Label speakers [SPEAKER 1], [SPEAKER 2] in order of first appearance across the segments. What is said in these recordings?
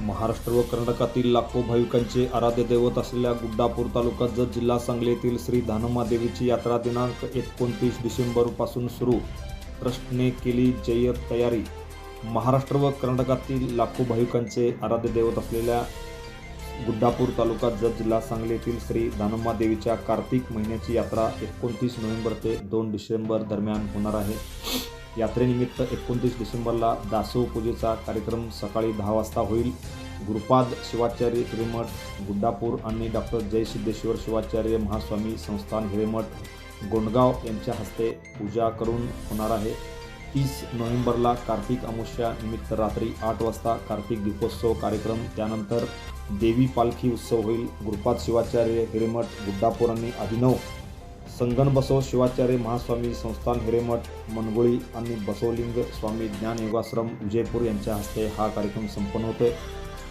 [SPEAKER 1] महाराष्ट्र व कर्नाटकातील लाखो भाविकांचे आराध्य दैवत असलेल्या गुड्डापूर तालुका जत जिल्हा सांगली येथील श्री धानम्मा देवीची यात्रा दिनांक एकोणतीस डिसेंबरपासून सुरू. ट्रस्टने केली जय्यत तयारी. महाराष्ट्र व कर्नाटकातील लाखो भाविकांचे आराध्य दैवत असलेल्या गुड्डापूर तालुका जत जिल्हा सांगली येथील श्री धानम्मा देवीच्या कार्तिक महिन्याची यात्रा एकोणतीस नोव्हेंबर ते दोन डिसेंबर दरम्यान होणार आहे. यात्रेनिमित्त एकोणतीस डिसेंबरला दासव पूजेचा कार्यक्रम सकाळी दहा वाजता होईल. गुरुपाद शिवाचार्य हिरेमठ गुड्डापूर आणि डॉक्टर जयसिद्धेश्वर शिवाचार्य महास्वामी संस्थान हिरेमठ गोंडगाव यांच्या हस्ते पूजा करून होणार आहे. तीस नोव्हेंबरला कार्तिक अमावस्या निमित्त रात्री आठ वाजता कार्तिक दीपोत्सव कार्यक्रम. त्यानंतर देवी पालखी उत्सव होईल. गुरुपाद शिवाचार्य हिरेमठ गुड्डापूर आणि अभिनव संगन बसव शिवाचार्य महास्वामी संस्थान हिरेमठ मनगोळी आणि बसवलिंग स्वामी ज्ञान योगाश्रम विजयपूर यांच्या हस्ते हा कार्यक्रम संपन्न होतोय.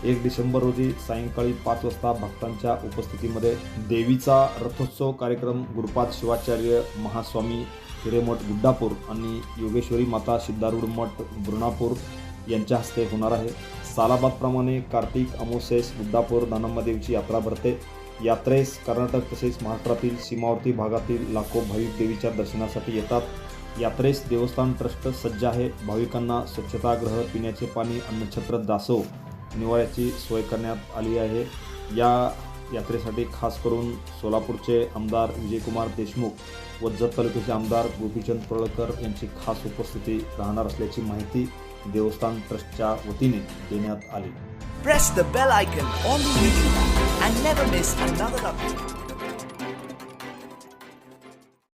[SPEAKER 1] एक डिसेंबर रोजी सायंकाळी पाच वाजता भक्तांच्या उपस्थितीमध्ये देवीचा रथोत्सव कार्यक्रम गुरुपाद शिवाचार्य महास्वामी हिरेमठ गुड्डापूर आणि योगेश्वरी माता सिद्धारूढ मठ बुरणापूर यांच्या हस्ते होणार आहे. सालाबादप्रमाणे कार्तिक अमोसेस गुड्डापूर दानम्मादेवीची यात्रा भरते. यात्रेस कर्नाटक तसेच महाराष्ट्रातील सीमावर्ती भागातील लाखो भाविक देवीच्या दर्शनासाठी येतात. यात्रेस देवस्थान ट्रस्ट सज्ज आहे. भाविकांना स्वच्छतागृह पिण्याचे पाणी अन्नछत्र दासो निवाऱ्याची सोय करण्यात आली आहे. या यात्रेसाठी खास करून सोलापूरचे आमदार विजयकुमार देशमुख व जत तालुक्याचे आमदार गोपीचंद पळकर यांची खास उपस्थिती राहणार असल्याची माहिती देवस्थान ट्रस्टच्या वतीने देण्यात आली
[SPEAKER 2] press the bell icon on the YouTube app and never miss another update.